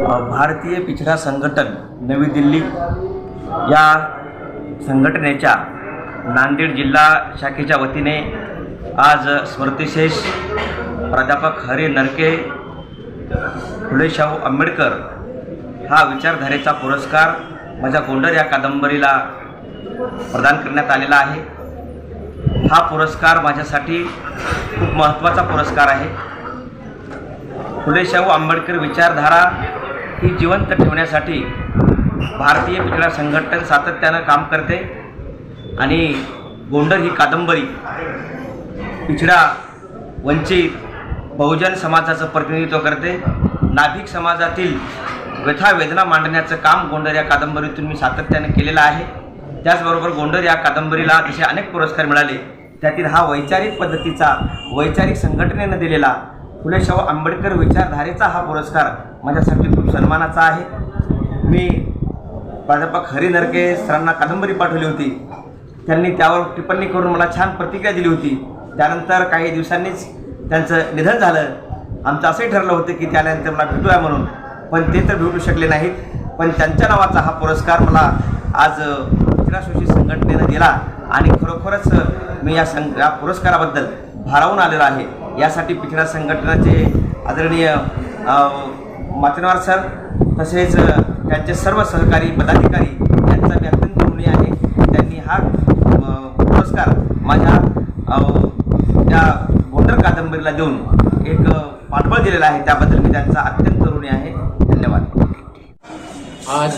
भारतीय पिछडा संघटन नवी दिल्ली या संघटनेच्या नांदेड जिल्हा शाखेच्या वतीने आज स्मृतिशेष प्राध्यापक हरे नरके फुलेशाहू आंबेडकर हा विचारधारेचा पुरस्कार माझ्या गोंडर या कादंबरीला प्रदान करण्यात आलेला आहे. हा पुरस्कार माझ्यासाठी खूप महत्त्वाचा पुरस्कार आहे. फुलेशाहू आंबेडकर विचारधारा ही जिवंत ठेवण्यासाठी भारतीय पिछडा संघटन सातत्यानं काम करते आणि गोंडर ही कादंबरी पिछडा वंचित बहुजन समाजाचं प्रतिनिधित्व करते. नाभिक समाजातील व्यथा वेदना मांडण्याचं काम गोंडर या कादंबरीतून मी सातत्याने केलेलं आहे. त्याचबरोबर गोंडर या कादंबरीला तसे अनेक पुरस्कार मिळाले. त्यातील हा वैचारिक पद्धतीचा वैचारिक संघटनेनं दिलेला फुले शाहू आंबेडकर विचारधारेचा हा पुरस्कार माझ्यासाठी खूप सन्मानाचा आहे. मी प्राध्यापक हरी नरके सरांना कादंबरी पाठवली होती. त्यांनी त्यावर टिप्पणी करून मला छान प्रतिक्रिया दिली होती. त्यानंतर काही दिवसांनीच त्यांचं निधन झालं. आमचं असंही ठरलं होतं की त्यानंतर मला भेटूया म्हणून. पण ते तर भेटू शकले नाहीत. पण त्यांच्या नावाचा हा पुरस्कार मला आज पिछडा संघटनेनं दिला. आणि खरोखरच मी या सं या पुरस्काराबद्दल भारावून आलेलो आहे. यासाठी पिछडा संघटनाचे आदरणीय मातनवार सर तसेच त्यांचे सर्व सहकारी पदाधिकारी यांचा मी अत्यंत ऋणी आहे. त्यांनी हा पुरस्कार माझ्या त्या गोंडर कादंबरीला देऊन एक पाठबळ दिलेला आहे. त्याबद्दल मी त्यांचा अत्यंत ऋणी आहे. धन्यवाद. आज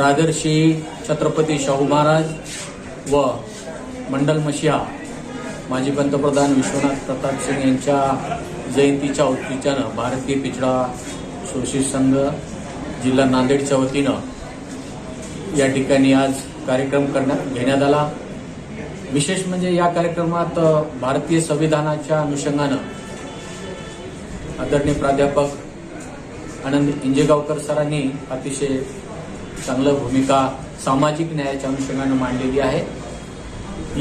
राजर्षी छत्रपती शाहू महाराज व मंडल मशिया माजी पंतप्रधान विश्वनाथ प्रताप सिंग यांच्या जयंतीच्या औचित्यानं भारतीय पिछडा शोषित संघ जिल्हा नांदेडच्या वतीनं या ठिकाणी आज कार्यक्रम करण्यात घेण्यात आला. विशेष म्हणजे या कार्यक्रमात भारतीय संविधानाच्या अनुषंगानं आदरणीय प्राध्यापक आनंद इंजेगावकर सरांनी अतिशय चांगलं भूमिका सामाजिक न्यायाच्या अनुषंगानं मांडलेली आहे.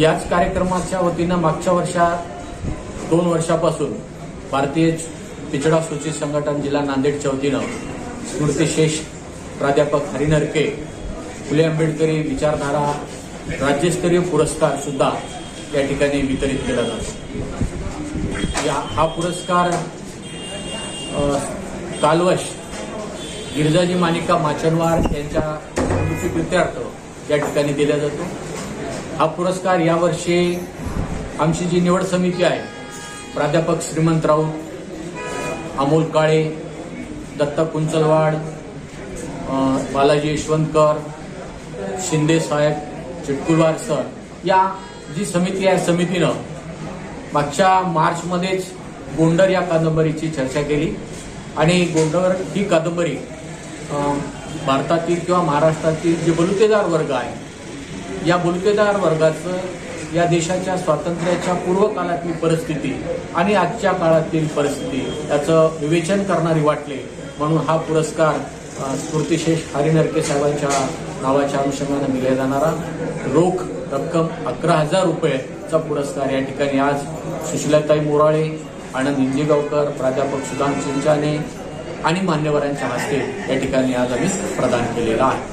याच कार्यक्रमाच्या वतीनं मागच्या वर्षा दोन वर्षापासून भारतीय पिछडा सूचित संघटन जिल्हा नांदेडच्या वतीनं स्मृतिशेष प्राध्यापक हरिनरके फुले आंबेडकरी विचारधारा राज्यस्तरीय पुरस्कार सुद्धा या ठिकाणी वितरित केला जातो. या हा पुरस्कार कालवश गिरजाजी मानिका माचनवार यांच्या स्मृतिप्रित्यर्थ या ठिकाणी दिला जातो. हा पुरस्कार यावर्षी आमची जी निवड समिती आहे प्राध्यापक श्रीमंत राऊत अमोल काळे दत्ता कुंचलवाड बालाजी यशवंतकर शिंदे साहेब चिटकुलवार सर. या जी समिती आहे समितीनं मागच्या मार्चमध्येच गोंडर या कादंबरीची चर्चा केली. आणि गोंडर ही कादंबरी भारतातील किंवा महाराष्ट्रातील जे बलुतेदार वर्ग आहे या बलुतेदार वर्गाचं या देशाच्या स्वातंत्र्याच्या पूर्वकाळातली परिस्थिती आणि आजच्या काळातील परिस्थिती याचं विवेचन करणारी वाटले म्हणून हा पुरस्कार अं, स्फूर्तिशेष हरिनरके साहेबांच्या नावाच्या अनुषंगानं दिला जाणारा. रोख रक्कम अकरा हजार रुपयेचा पुरस्कार या ठिकाणी आज सुशीलाताई मोराळे आनंद इंजेगावकर प्राध्यापक सुदाम चिंचाने आणि मान्यवरांच्या हस्ते या ठिकाणी आज आम्ही प्रदान केलेला आहे.